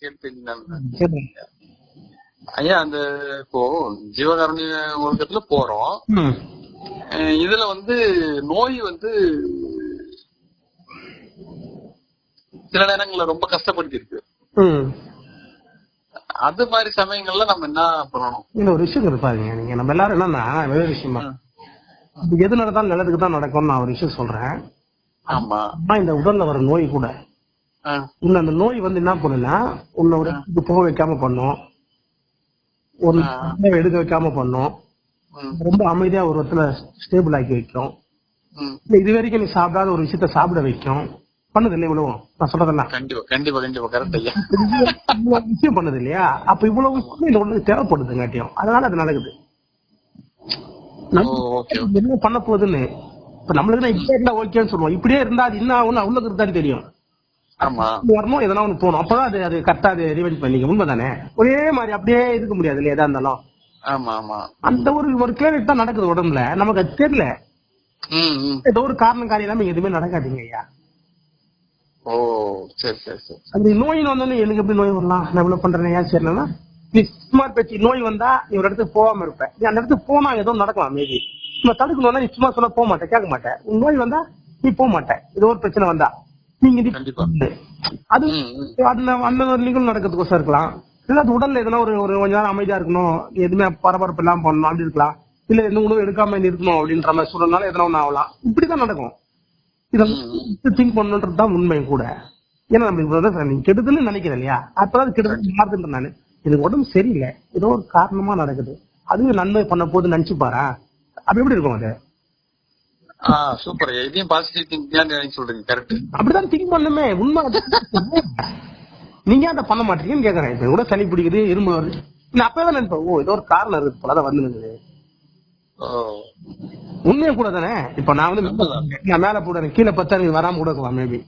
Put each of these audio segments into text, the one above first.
கேளுங்க. ஐயா அந்த இப்போ ஜீவகாருண்ய ஒழுக்கத்துல போறோம். இதுல வந்து நோய் வந்து சில நேரங்கள்ல ரொம்ப கஷ்டப்படுத்தி இருக்கு. அது மாதிரி சமயங்கள்ல நம்ம என்ன பண்ணணும்? இதுல ஒரு விஷயம் இருக்கு பாருங்க. நீங்க நம்ம எல்லாரும் என்னன்னா வேற விஷயமா. எது நடந்தாலும் நல்லதுக்கு தான் நடக்கும்னு நான் ஒரு விஷயம் சொல்றேன். ஆமா. இந்த உடல்ல வர நோய் கூட உன்னை அந்த நோய் வந்து என்ன பண்ணுன்னா உன்னை ஒரு இடத்துக்கு போக வைக்காம பண்ணும். ஒரு எடுக்க வைக்காம பண்ணும். ரொம்ப அமைதியா ஒரு இடத்துல ஸ்டேபிள் ஆக்கி வைக்கும். இல்ல இது வரைக்கும் நீ சாப்பிடாத ஒரு விஷயத்த சாப்பிட வைக்கும். பண்ணுது இல்லையா இவ்வளவும் நான் சொல்றதெல்லாம். கண்டிப்பா கண்டிப்பா கண்டிப்பா கரெக்ட் ஐயா. இவ்வளவு விஷயம் பண்ணுது இல்லையா அப்ப இவ்வளவு விஷயம் உடலுக்கு தேவைப்படுதுங்காட்டியும். அதனால அது நடக்குது. என்ன பண்ண போகுதுன்னு. இப்ப நம்மளுக்கு இருந்தா ஓகேன்னு சொல்லுவோம். இப்படியே இருந்தா அது என்ன ஆகும்னு அவ்வளவு இருந்தாலும் தெரியும். வரணும் எதனா ஒண்ணு போகணும் அப்பதான் அது அது கரெக்டா அது ரிவைண்ட் பண்ணிக்க உண்மைதானே? ஒரே மாதிரி அப்படியே இருக்க முடியாது இல்லையா எதா இருந்தாலும்? ஆமா ஆமா. அந்த ஒரு ஒரு கிளினிக் தான் நடக்குது உடம்புல. நமக்கு அது தெரியல. ஏதோ ஒரு காரணம் காரியம் இல்லாம எதுவுமே நடக்காதீங்க ஐயா. ஓ சரி சரி சரி. அந்த நோயின்னு வந்தோடனே எனக்கு எப்படி நோய் வரலாம்? நான் இவ்வளவு பண்றேன் ஏன் சரினா நீ சுமார் பேச்சு நோய் வந்தா நீ ஒரு இடத்துக்கு போகாம இருப்ப. நீ அந்த இடத்துக்கு போனா ஏதோ நடக்கலாம் மேபி நம்ம தடுக்கணும்னா நீ சும்மா சொல்ல போக மாட்டேன் கேட்க மாட்டேன் உன் நோய் வந்தா நீ போக மாட்டேன் ஏதோ ஒரு பிரச்சனை வந்தா. நீங்க. அது ம். அந்த நிகழ்வு நடக்கிறதுக்கோசம் இருக்கலாம். இல்ல அது உடல்ல எதனா ஒரு ஒரு கொஞ்ச நேரம் அமைதியா இருக்கணும். எதுவுமே பரபரப்பு இல்லாம பண்ணணும் அப்படி இருக்கலாம். இல்ல எந்த உணவு எடுக்காம இருக்கணும் அப்படின்ற மாதிரி சொல்றதுனால எதனா ஒண்ணு ஆகலாம். இப்படிதான் நடக்கும். இதெல்லாம் திங்க் பண்ணணுன்றது தான் உண்மை கூட. ஏன்னா நம்ம இப்ப நீங்க கெடுதல்னு நினைக்கிறேன் இல்லையா? அப்பதான் கெடுதல் மாறுதுன்ற நானு. எனக்கு உடம்பு சரியில்லை. ஏதோ ஒரு காரணமா நடக்குது. அதுவே நன்மை பண்ண போது நினைச்சு பாரா அப்படி எப்படி இருக்கும் அது? சூப்பர். இதையும் பாசிட்டிவ் திங்க் தான் சொல்றீங்க கரெக்ட் அப்படிதான் திங்க் பண்ணுமே. உண்மை. நீங்க அதை பண்ண மாட்டீங்கன்னு கேக்குறேன். இப்ப கூட சளி பிடிக்குது இரும்பு வருது. நான் அப்பவே நினைப்பேன் ஓ ஏதோ ஒரு காரணம் இருக்கு போல அதான் வந்து உண்மையை கூட தானே? இப்ப நான் வந்து நான் மேல போடுறேன் கீழே பத்தா நீங்க வராம கூட இருக்கலாம் மேபி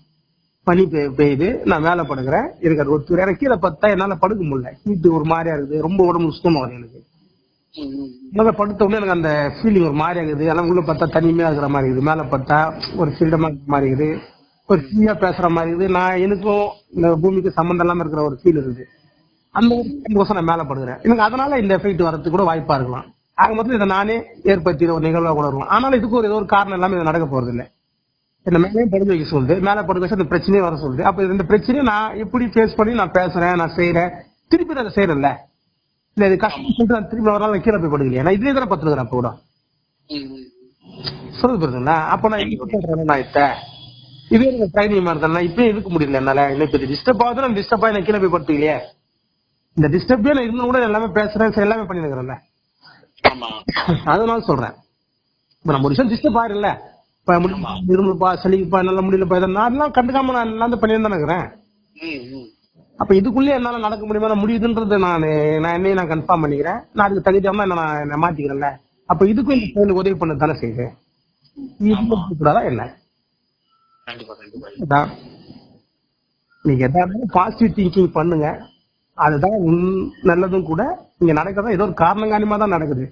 பனி பெய்- பெய்யுது நான் மேல படுக்கிறேன் இருக்கிற ஒத்து எனக்கு கீழே பத்தா என்னால படுக்க முடியல. ஹீட்டு ஒரு மாதிரியா இருக்குது ரொம்ப உடம்பு சுத்தமா வருது எனக்கு ம், ம். படுத்த உடனே எனக்கு அந்த ஃபீலிங் ஒரு மாதிரியா இருக்குது அதெல்லாம் உள்ள பார்த்தா தனிமையா இருக்கிற மாதிரி இருக்குது. மேல பார்த்தா ஒரு ஃப்ரீடமா இருக்கிற மாதிரி இருக்குது. ஒரு ஃப்ரீயா பேசுற மாதிரி இருக்குது. நான் எனக்கும் இந்த பூமிக்கு சம்மந்தம் இல்லாம இருக்கிற ஒரு ஃபீல் இருக்குது. அந்த ஒரு கோசம் நான் மேல படுகிறேன் எனக்கு அதனால இந்த எஃபெக்ட் வரதுக்கு கூட வாய்ப்பா இருக்கலாம். ஆக மொத்தம் இதை நானே ஏற்படுத்திய ஒரு நிகழ்வா கூட இருக்கலாம். ஆனால் இதுக்கு ஒரு ஏதோ ஒரு காரணம் இல்லாமல் இது நடக்க போறது இல்லை என்ன மேலேயும் படுக்க வைக்க சொல்லுது. மேல படுக்க வச்சு அந்த பிரச்சனையே வர சொல்லுது. அப்ப இந்த பிரச்சனையை நான் எப்படி ஃபேஸ் பண்ணி நான் பேசுறேன் நான் செய்யறேன் திருப்பி நான் அதை செய்யறேன்ல இல்ல இது கஷ்டம் சொல்லிட்டு நான் திருப்பி ஒரு நாள் கீழே போய் படுக்கலையா. நான் இதுலயே தானே பத்துக்கிறேன் அப்ப கூட. சொல்லுது புரியுதுங்களா அப்ப நான் எங்க சொல்றேன் நான் இத்த இதே எனக்கு ட்ரைனிங் மாதிரி தானே இப்பயும் இருக்க முடியல என்னால. எனக்கு டிஸ்டர்ப் ஆகுது நான் டிஸ்டர்ப் ஆகி நான் கீழே போய் படுத்துக்கலையே. இந்த டிஸ்டர்பே நான் இருந்து கூட எல்லாமே பேசுறேன் எல்லாமே பண்ணிருக்கிறேன்ல. ஆமா. அதனால சொல்றேன். இப்ப நம்ம ஒரு விஷயம் டிஸ்டர்ப் ஆயிரும்ல. இப்ப இருமுப்பா சளிக்குப்பா என்னால முடியலப்பா இதை நான் கண்டுக்காம நான் எல்லாம் வந்து அப்ப இதுக்குள்ளே என்னால நடக்க முடியுமா? முடியுதுன்றது நான் நான் என்னையும் நான் கன்ஃபார்ம் பண்ணிக்கிறேன். நான் அதுக்கு தகுதியாம என்ன நான் என்னை மாத்திக்கிறேன்ல அப்ப இதுக்கும் இந்த செயல் உதவி பண்ண தானே செய்யுது? கூடாதா என்ன. நீங்க எதாவது பாசிட்டிவ் திங்கிங் பண்ணுங்க. அதுதான் உன் நல்லதும் கூட இங்க நடக்கிறதா ஏதோ ஒரு காரணம் காரியமா தான் நடக்குது.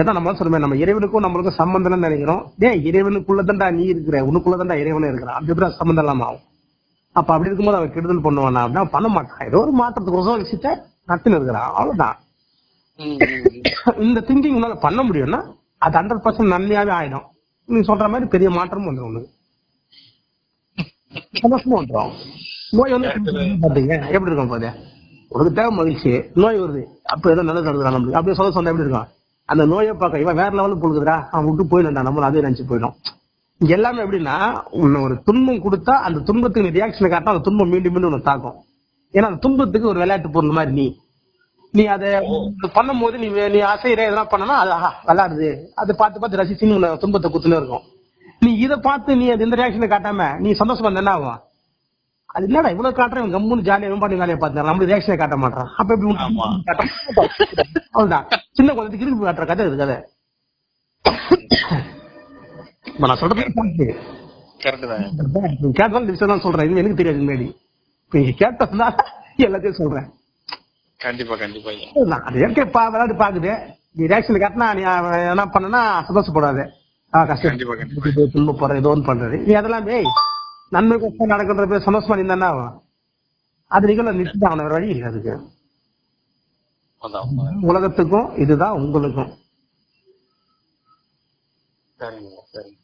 ஏதான் நம்ம சொல்லுமே நம்ம இறைவனுக்கும் நம்மளுக்கும் சம்பந்தம் நினைக்கிறோம். டேய் இறைவனுக்குள்ளதான்டா நீ இருக்கிற உனக்குள்ளதான்டா இறைவனே இருக்கிறான். அப்படி சம்பந்தம் இல்லாம ஆகும். அப்ப அப்படி இருக்கும்போது அவன் கெடுதல் பண்ணுவானா அப்படின்னா பண்ண மாட்டான். ஏதோ ஒரு மாற்றத்துக்கு விஷயத்த நடத்தின்னு இருக்கிறான். அவ்வளவுதான். இந்த திங்கிங் உன்னால பண்ண முடியும்னா அது ஹண்ட்ரட் பர்சன்ட் நன்மையாவே ஆயிடும். நீ சொல்ற மாதிரி பெரிய மாற்றமும் வந்துடும் உனக்கு. சந்தோஷமா வந்துடும் நோய் வந்து பாத்தீங்க. எப்படி இருக்கும் பாரு? உனக்கு தேவை மகிழ்ச்சி. நோய் வருது. அப்ப ஏதோ நல்லது நடக்குதா நம்மளுக்கு. அப்படியே சொல்ல சொன்னா எப்படி இருக்கும்? அந்த நோயை பார்க்க இவன் வேற லெவலில் பொழுதுடா அவன் விட்டு போயிடண்டா நம்மளும் அதே நினைச்சு போயிடும். எல்லாமே எப்படின்னா உன்னை ஒரு துன்பம் கொடுத்தா அந்த துன்பத்துக்கு நீ ரியாக்ஷனை காட்டினா அந்த துன்பம் மீண்டும் மீண்டும் உன்னை தாக்கும். ஏன்னா அந்த துன்பத்துக்கு ஒரு விளையாட்டு பொருள் மாதிரி நீ. நீ அதை பண்ணும் போது நீ நீ அசைற எதனா பண்ணனா அது ஆஹா விளையாடுது. அதை பார்த்து பார்த்து ரசிச்சு உன்னை துன்பத்தை குத்துனே இருக்கும். நீ இதை பார்த்து நீ அது இந்த ரியாக்ஷனை காட்டாம நீ சந்தோஷமா என்ன ஆகும்? அது என்னடா இவ்வளவு காட்டுறேன் கம்முன்னு ஜாலியா இவன் பாட்டி வேலையை பார்த்தாரு நம்மளுக்கு ரியாக்ஷனை காட்ட மாட்டான் அப்ப எப்படி. அவ்வளவுதான். சின்ன குழந்தைக்கு இருக்கு காட்டுற கதை இது கதை. இப்ப நான் சொல்றது. கரெக்ட் தான். நீங்க கேட்டதால இந்த விஷயம் தான் சொல்றேன். இது எனக்கு தெரியாது முன்னாடி இப்ப நீங்க கேட்டதுனால எல்லாத்தையும் சொல்றேன். கண்டிப்பா கண்டிப்பா. நான் அது பா விளையாட்டு பாக்குது. நீ ரியாக்ஷன் காட்டினா நீ என்ன பண்ணனா சந்தோஷப்படாது கஷ்டம். துன்ப போற ஏதோ ஒன்று பண்றது. நீ அதெல்லாம் டேய் நன்மை கஷ்டம் நடக்கின்ற பேர் சந்தோஷமா ஆகும் அது நிகழ நிறுத்தி அவன வழி இல்லை அதுக்கு. உலகத்துக்கும் இதுதான் உங்களுக்கும். சரிங்க சரிங்க.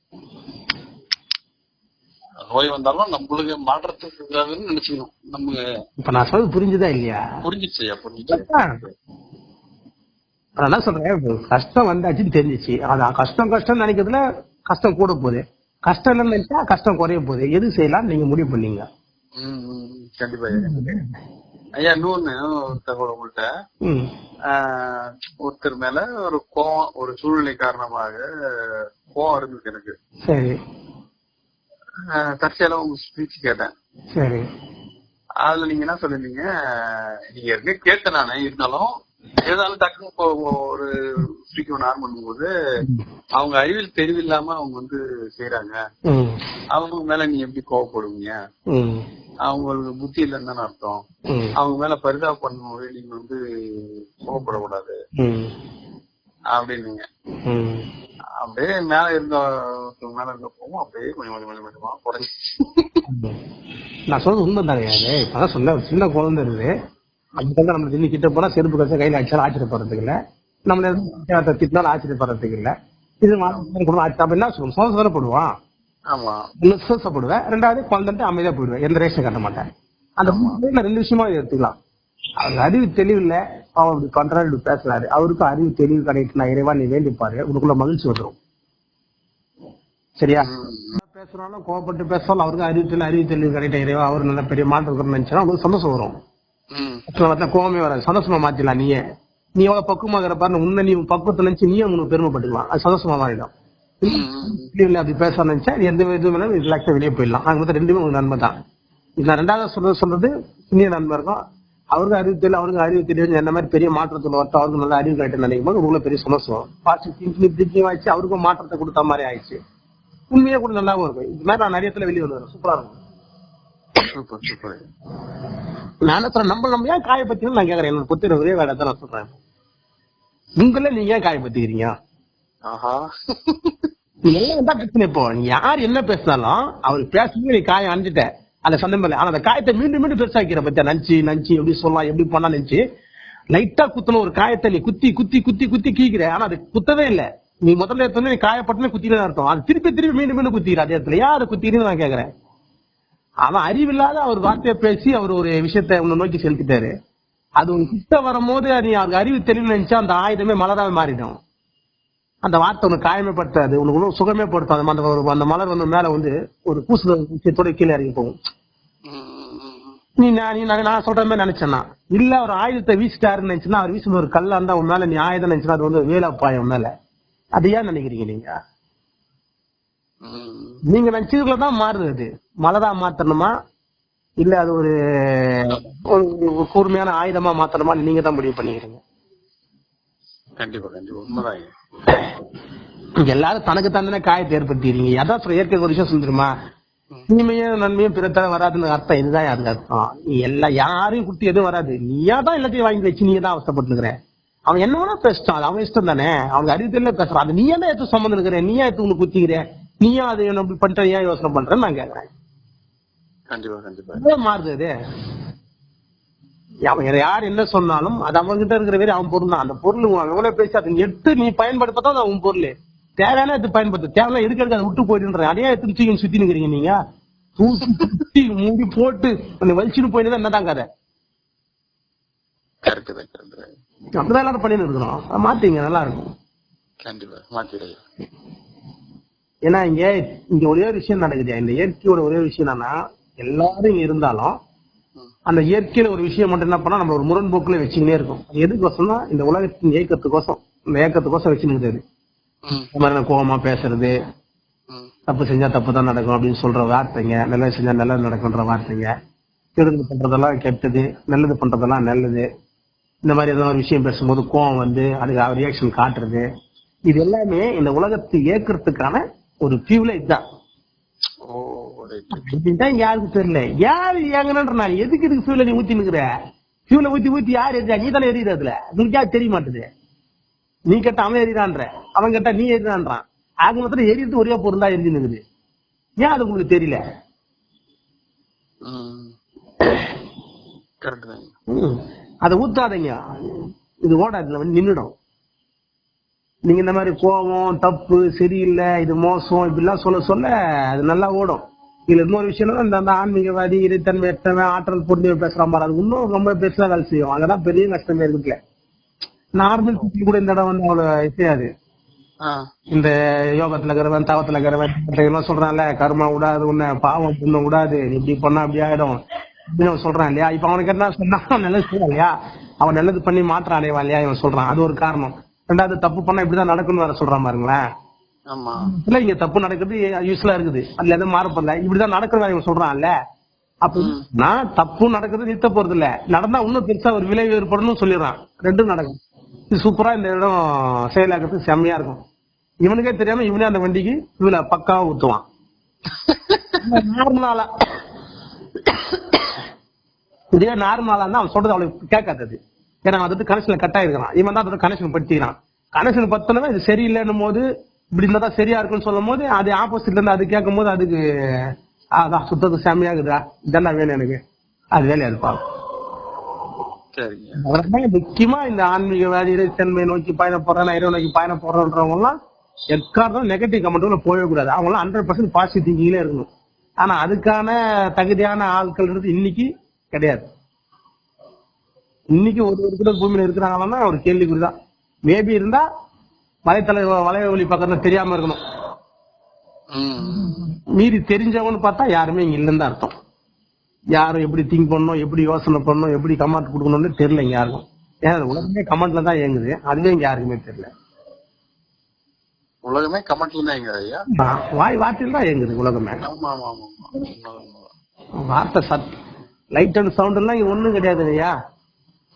நோய் வந்தாலும் நம்மளுக்கு மாற்றத்துக்கு நினைச்சுக்கணும். நம்ம இப்ப நான் சொல்றது புரிஞ்சுதா இல்லையா? புரிஞ்சிச்சு புரிஞ்சிச்சு. அதான். சொல்றேன் கஷ்டம் வந்தாச்சுன்னு தெரிஞ்சிச்சு. அதான் கஷ்டம் கஷ்டம் நினைக்கிறதுல கஷ்டம் கூட போகுது. கஷ்டம் இல்லைன்னு நினைச்சா கஷ்டம் குறைய போகுது. எது செய்யலாம் நீங்க முடிவு பண்ணீங்க. கண்டிப்பா. ஐயா. இன்னொன்னு தகவல் உங்கள்கிட்ட ஒருத்தர் மேல ஒரு கோவம் ஒரு சூழ்நிலை காரணமாக கோவம் இருந்துச்சு எனக்கு. சரி. தற்செயலா உங்க ஸ்பீச் கேட்டேன். சரி. அதுல நீங்க என்ன சொல்லிருந்தீங்க நீங்க ஏற்கனவே கேட்டேன் நானு இருந்தாலும் ஏதாலும் டக்குனு இப்போ ஒரு ஸ்பீக் ஒன்று ஆன் பண்ணும்போது அவங்க அறிவில் தெரிவில்லாம அவங்க வந்து செய்யறாங்க அவங்க மேல நீ எப்படி கோவப்படுவீங்க? அவங்களுக்கு புத்தி இல்லைன்னு தானே அர்த்தம் அவங்க மேல பரிதாபம் நீங்க வந்து கோவப்படக்கூடாது. அப்படின்னீங்க. ம். அப்படியே மேல இருந்த மேல இருந்த கோவம் அப்படியே கொஞ்சம் கொஞ்சம் கொஞ்சம் கொஞ்சமா குறைஞ்சி நான் சொல்றது உண்மை தானே இப்பதான் சொல்ல ஒரு சின்ன குழந்தை இருக்குது. அதுக்கு நம்ம திடீர்னு கிட்ட போனா செருப்பு கழிச்சா கையில அடிச்சாலும் ஆச்சரியப்படுறதுக்கு இல்ல. நம்மள எதுவும் திட்டினாலும் ஆச்சரியப்படுறதுக்கு இல்ல. இது மாதிரி கூட ஆச்சரிய- அப்ப என்ன சொல்லுவோம் சோதனைப்படுவான் ஆமா. இன்னும் சோசப்படுவேன் ரெண்டாவது குழந்தை அமைதியா போயிடுவேன். எந்த ரேஷன் கட்ட மாட்டேன். அந்த ரெண்டு விஷயமா எடுத்துக்கலாம். அவருக்கு அறிவு தெளிவு இல்ல அவன் அப்படி கண்ட்ரால் பேசுறாரு. அவருக்கும் அறிவு தெளிவு கிடைக்கு நான் இறைவா நீ வேண்டிப்பாரு உனக்குள்ள மகிழ்ச்சி வந்துடும் சரியா? பேசுறாலும் கோவப்பட்டு பேசுறாலும் அவருக்கு அறிவு தெளிவு அறிவு தெளிவு கிடைக்கிற இறைவா அவர் நல்ல பெரிய மாற்றம் இருக்கணும்னு நினைச்சா அவங்களுக்கு சந்தோஷம் வரும். கோவமே வராது. சந்தோஷமா மாத்திடலாம் நீயே. நீ எவ்வளவு பக்குவமாகிற பாரு உன்னை நீ உன் பக்குவத்தை நினைச்சு நீயே உனக்கு பெருமைப்பட்டுக்கலாம் அது சந்தோஷமா மாறிடும். இல்ல அப்படி பேச நினைச்சா எந்த இது வேணாலும் ரிலாக்ஸா வெளியே போயிடலாம். அங்க மொத்தம் ரெண்டுமே உங்களுக்கு நன்மை தான். நான் ரெண்டாவது சொல்றது சொல்றது இனிய நன்மை இருக்கும். அவருக்கு அறிவு தெரியல அவருக்கு அறிவு தெரியும் என்ன மாதிரி பெரிய மாற்றத்துல வரட்டும் அவருக்கு நல்ல அறிவு கிடைட்டு நினைக்கும் போது உங்களுக்குள்ள பெரிய சந்தோஷம். பாசிட்டிவ் திங்கிங் திங்கிங் ஆயிடுச்சு அவருக்கும் மாற்றத்தை கொடுத்த மாதிரி ஆயிடுச்சு. உண்மையா கூட நல்லாவும் இருக்கும். இது மாதிரி நான் நிறைய இடத்துல வெளியே வருவேன். சூப்பரா இருக்கும். Super super. நான் சொல்றேன் நம்ம நம்ம ஏன் காயப்பத்தின்னு நான் கேக்குறேன் என்னோட புத்திர ஒரே வேலை தான் நான் சொல்றேன். உங்கள நீங்க ஏன் காயப்பத்திக்கிறீங்க ஆஹா. என்னதான் தான் பிரச்சனை இப்போ. நீ யார் என்ன பேசினாலும் அவர் பேசுறது நீ காயம் அணிஞ்சிட்ட. அந்த சந்தர்ப்பம் ஆனா அந்த காயத்தை மீண்டும் மீண்டும் பெருசாக்கிற பத்தியா? நஞ்சு நஞ்சு எப்படி சொல்லலாம் எப்படி பண்ணா நினைச்சு லைட்டா குத்துன ஒரு காயத்தை நீ குத்தி குத்தி குத்தி குத்தி கீக்கிற. ஆனா அது குத்தவே இல்லை. நீ முதல்ல எடுத்தோடனே காயப்பட்டனே குத்திட்டு குத்தினு அர்த்தம் அது திருப்பி திருப்பி மீண்டும் மீண்டும் குத்திக்கிற. அதே இடத்துல யார் அதை நான் கேக்குறேன் அவன் அறிவில்லாத அவர் வார்த்தையை பேசி அவர் ஒரு விஷயத்த உன்னை நோக்கி செலுத்திட்டாரு. அது உன் கிட்ட வரும்போது நீ அவருக்கு அறிவு தெளிவு நினைச்சா அந்த ஆயுதமே மலராவே மாறிடும். அந்த வார்த்தை உனக்கு காயமே படுத்தாது உனக்கு ஒன்றும் சுகமே படுத்தாது அந்த ஒரு- அந்த மலர் வந்து மேல வந்து ஒரு பூசுதல் விஷயத்தோட கீழே இறங்கி போகும். நீ நான் நீ நான் சொல்ற மாதிரி நினைச்சேன்னா இல்ல ஒரு ஆயுதத்தை வீசிட்டாருன்னு நினைச்சுன்னா அவர் வீசுன ஒரு கல்லா இருந்தா உன் மேல நீ ஆயுதம் நினைச்சுன்னா அது வந்து வேலை பாயம் மேல. அது ஏன் நினைக்கிறீங்க நீங்க? நீங்க நினைச்சதுக்குள்ள தான் மாறுது அது. மலதா மாத்தணுமா? இல்ல அது ஒரு ஒரு கூர்மையான ஆயுதமா மாத்தணுமா நீங்க தான் முடிவு பண்ணிக்கிறீங்க. கண்டிப்பா கண்டிப்பா. உண்மைதான் இங்க எல்லாரும் தனக்கு தானே காயத்தை ஏற்படுத்திக்கிறீங்க. அதான் இயற்கை ஒரு விஷயம் சொல்லிருமா தீமையும் நன்மையும் பிறத்தால வராதுன்னு அர்த்தம். இதுதான் அதுக்கு அர்த்தம். எல்லாம் யாரையும் குட்டி எதுவும் வராது. நீயா தான் எல்லாத்தையும் வாங்கி வச்சு நீயே தான் அவஸ்தப்பட்டுக்கிற அவன் என்ன வேணா பேசிட்டான். அது அவன் இஷ்டம் தானே. அவனுக்கு அறிவு தெரியல பேசுறான். அது நீயா தான் எடுத்து சம்மந்தம் இருக்கிற நீயா எடுத்து உனக்கு குத்திக்கிற. நீயா அதை என்ன பண்ற? ஏன் யோசனை பண்றேன்னு நான் கேக்குறேன். கண்டிப்பா கண்டிப்பா. மாறுது அது? அவன் யார் என்ன சொன்னாலும் அது அவன்கிட்ட இருக்கிற வேற அவன் பொருள் தான். அந்த பொருள் அவன் எவ்வளவு பேசி அதை எடுத்து நீ பயன்படுத்தா அது உன் பொருள். தேவையான எடுத்து பயன்படுத்து. தேவையான எதுக்கு எடுக்க அதை விட்டு போயிடுன்ற. அதே எடுத்து தூக்கி சுத்தி நிக்கிறீங்க நீங்க. தூக்கி மூடி போட்டு உன்னை வலிச்சுட்டு போயிட்டு என்னதான் கதை? அப்படிதான் எல்லாரும் பண்ணிட்டு இருக்கிறோம். மாத்தீங்க நல்லா இருக்கும். ஏன்னா இங்க இங்க ஒரே ஒரு விஷயம் நடக்குது. இந்த இயற்கையோட ஒரே விஷயம் என்னன்னா எல்லாரும் இங்க இருந்தாலும் அந்த இயற்கையில ஒரு விஷயம் மட்டும் என்ன பண்ணா நம்ம ஒரு முரண்போக்குல வச்சுக்கினே இருக்கும். அது எதுக்கோசம்னா இந்த உலகத்தின் இயக்கத்துக்கோசம் இந்த இயக்கத்துக்கோசம் வச்சுருக்குது ம், இந்த மாதிரி கோவமா பேசுறது தப்பு செஞ்சா தப்பு தான் நடக்கும் அப்படின்னு சொல்ற வார்த்தைங்க நல்லது செஞ்சா நல்லது நடக்கும்ன்ற வார்த்தைங்க. கெடுதல் பண்றதெல்லாம் கெட்டது நல்லது பண்றதெல்லாம் நல்லது. இந்த மாதிரி ஏதோ ஒரு விஷயம் பேசும்போது கோவம் வந்து அதுக்கு ரியாக்ஷன் காட்டுறது. இது எல்லாமே இந்த உலகத்தை இயக்கிறதுக்கான ஒரு ஃபியூல இதுதான். இதுதான் தெரியல? யாரு ஏங்கன்ற நான் எதுக்கு இதுக்கு ஃபியூல நீ ஊத்தி நிக்கிற? ஃபியூல ஊத்தி ஊத்தி யார் எரியா நீ தானே எரியுற அதுல. உனக்கு யாரு தெரிய மாட்டுது நீ கேட்ட அவன் எரியான்ற அவன் கேட்டா நீ எரியான்றான் ஆக மொத்தம் எரியுறது ஒரே பொருள் தான் எரிஞ்சு நிக்குது. ஏன் அது உங்களுக்கு தெரியல. அதை ஊத்தாதீங்க. இது ஓடாது இதுல வந்து நின்னுடும். நீங்க இந்த மாதிரி கோவம் தப்பு சரியில்லை இது மோசம் இப்படிலாம் சொல்ல சொல்ல அது நல்லா ஓடும். இதுல இன்னொரு விஷயம் இந்த ஆன்மீகவாதி இறைத்தன்மை எட்டவன் ஆற்றல் பொருந்திய பேசுறான் பாரு அது இன்னும் ரொம்ப பெருசா வேலை செய்யும். அதெல்லாம் பெரிய கஷ்டமே இருக்குல்ல. நார்மல் பீப்புள் கூட இந்த இடம் வந்து அவ்வளவு ஆ. இந்த யோகத்துல இருக்கிறவன் தவத்துல இருக்கிறவன் சொல்றான்ல கர்மா விடாது உன்னை பாவம் புண்ண விடாது இப்படி பண்ணா அப்படி ஆயிடும். அப்படின்னு சொல்றான் இல்லையா? இப்ப அவனுக்கு என்ன சொன்னா நல்லது செய்வான் இல்லையா? அவன் நல்லது பண்ணி மாற்றம் அடைவான் இல்லையா? இவன் சொல்றான். அது ஒரு காரணம். ரெண்டாவது தப்பு பண்ணா இப்படிதான் நடக்கும்னு வேற சொல்றான் பாருங்களேன். இல்ல இங்க தப்பு நடக்குது யூஸ்ஃபுல்லா இருக்குது. அதுல எதுவும் மாறப்படல இப்படிதான் நடக்குது இவன் சொல்றான்ல அப்ப நான் தப்பு நடக்குது நிறுத்த போறது இல்ல நடந்தா இன்னும் பெருசா ஒரு விளைவு ஏற்படணும்னு சொல்லிடுறான். ரெண்டும் நடக்கும். இது சூப்பரா இந்த இடம் செயலாக்கிறதுக்கு செம்மையா இருக்கும். இவனுக்கே தெரியாம இவனே அந்த வண்டிக்கு இவள பக்காவா ஊத்துவான். நார்மலா இதே நார்மலா இருந்தா அவன் சொல்றது அவளுக்கு கேட்காதது ஏன்னா அது கனெக்ஷன்ல கட் ஆயிருக்கான் இவன் தான் அதோட கனெக்ஷன் படுத்திக்கிறான். கனெக்ஷன் பத்தினவன் இது சரியில்லைன்னும் போது இப்படி இருந்தா தான் சரியா இருக்குன்னு சொல்லும் போது அது ஆப்போசிட்ல இருந்து அது கேட்கும் போது அதுக்கு அதான் சுத்தத்துக்கு செம்மையாகுதா இதெல்லாம் வேணும் எனக்கு. அது வேலையா இருப்பா சரிங்க. அதனால முக்கியமா இந்த ஆன்மீகவாதி இறைத்தன்மை நோக்கி பயணம் போறேன் இறை நோக்கி பயணம் போறோன்றவங்க எல்லாம் எக்காரணம் நெகட்டிவ் கமெண்ட்ல போகவே கூடாது. அவங்க எல்லாம் ஹண்ட்ரட் பர்சன்ட் பாசிட்டிவ் திங்கிங்ல இருக்கணும். ஆனா அதுக்கான தகுதியான ஆட்கள் இருந்து இன்னைக்கு கிடையாது. இன்னைக்கு ஒரு ஒரு கூட பூமியில இருக்கிறாங்கன்னா ஒரு கேள்விக்குறிதான். மேபி இருந்தா வலைத்தலை வலைய ஒளி பக்கத்துல தெரியாம இருக்கணும். மீறி தெரிஞ்சவன்னு பார்த்தா யாருமே இங்க இல்லைன்னு தான் அர்த்தம். யாரும் எப்படி திங்க் பண்ணணும் எப்படி யோசனை பண்ணணும் எப்படி கமெண்ட் கொடுக்கணும்னு தெரியல இங்க யாருக்கும். ஏன்னா அது உலகமே கமெண்ட்ல தான் இயங்குது. அதுவே இங்க யாருக்குமே தெரியல. உலகமே கமெண்ட்ல தான் எங்க ஐயா. வாய் வார்த்தையில் தான் இயங்குது உலகமே. வார்த்தை சத் லைட் அண்ட் சவுண்ட் எல்லாம் இங்க ஒண்ணும் கிடையாது ஐயா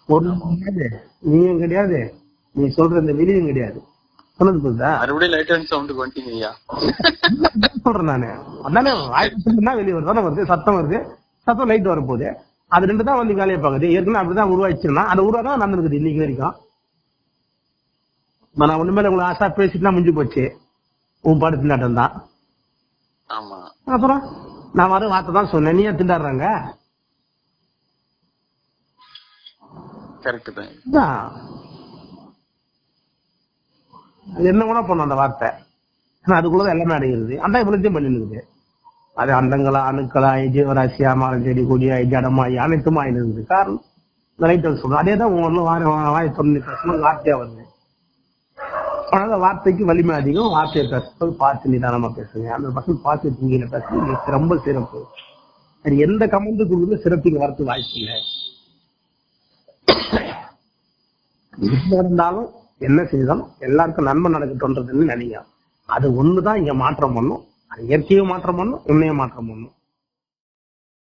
ஒண்ணும் கிடையாது நீயும் கிடையாது. நீ சொல்ற இந்த வெளியும் கிடையாது. சொன்னது புரியுதா மறுபடியும் லைட் அண்ட் சவுண்டுக்கு வந்துட்டீங்க ஐயா அதான் சொல்றேன் நானு. அதானே வாய்ப்பு வெளியே வருது வருது சத்தம் வருது. சத்தம் லைட் வரப்போகுது அது ரெண்டு தான் வந்து வேலையை பார்க்குது. ஏற்கனவே அப்படிதான் உருவாச்சுன்னா அந்த உருவா தான் நடந்துருக்குது இன்னைக்கு வரைக்கும். நான் ஒண்ணுமே உங்களை ஆசா பேசிட்டுனா முடிஞ்சு போச்சு. உன் பாடு திண்டாட்டம் தான். ஆமா. அப்புறம் நான் வர வார்த்தை தான் சொன்னேன். நீ ஏன் திண்டாடுறாங்க? கரெக்ட் தான். என்ன கூட பண்ணும் அந்த வார்த்தை. ஆனா அதுக்குள்ளதான் எல்லாமே அடைகிறது அந்த இவ்வளோத்தையும் பண்ணிருக்குது அது அண்டங்களா அணுக்களாய் ஜீவராசியா மரம் செடி கொடியாய் ஜடமாய் அனைத்துமாய் இருக்குது காரணம் இந்த சொல்றோம் அதே தான் ஒவ்வொன்றும் வார வாய் தொண்ணூறு பேசணும் வார்த்தையா வருது. அதனால வார்த்தைக்கு வலிமை அதிகம். வார்த்தையை பேசுறது பார்த்து நிதானமா பேசுங்க. அந்த பசங்க பார்த்து திங்கில பேசுறது ரொம்ப சிறப்பு. அது எந்த கமெண்ட் கொடுக்குறது சிறப்புக்கு வரத்துக்கு வாய்ப்பு இல்லை. இருந்தாலும் என்ன செய்தோம்? எல்லாருக்கும் நன்மை நடக்கட்டும்ன்றதுன்னு நினைங்க அது ஒண்ணுதான் இங்க மாற்றம் பண்ணும். அது இயற்கையும் மாற்றம் பண்ணும் உன்னையும் மாற்றம் பண்ணும்.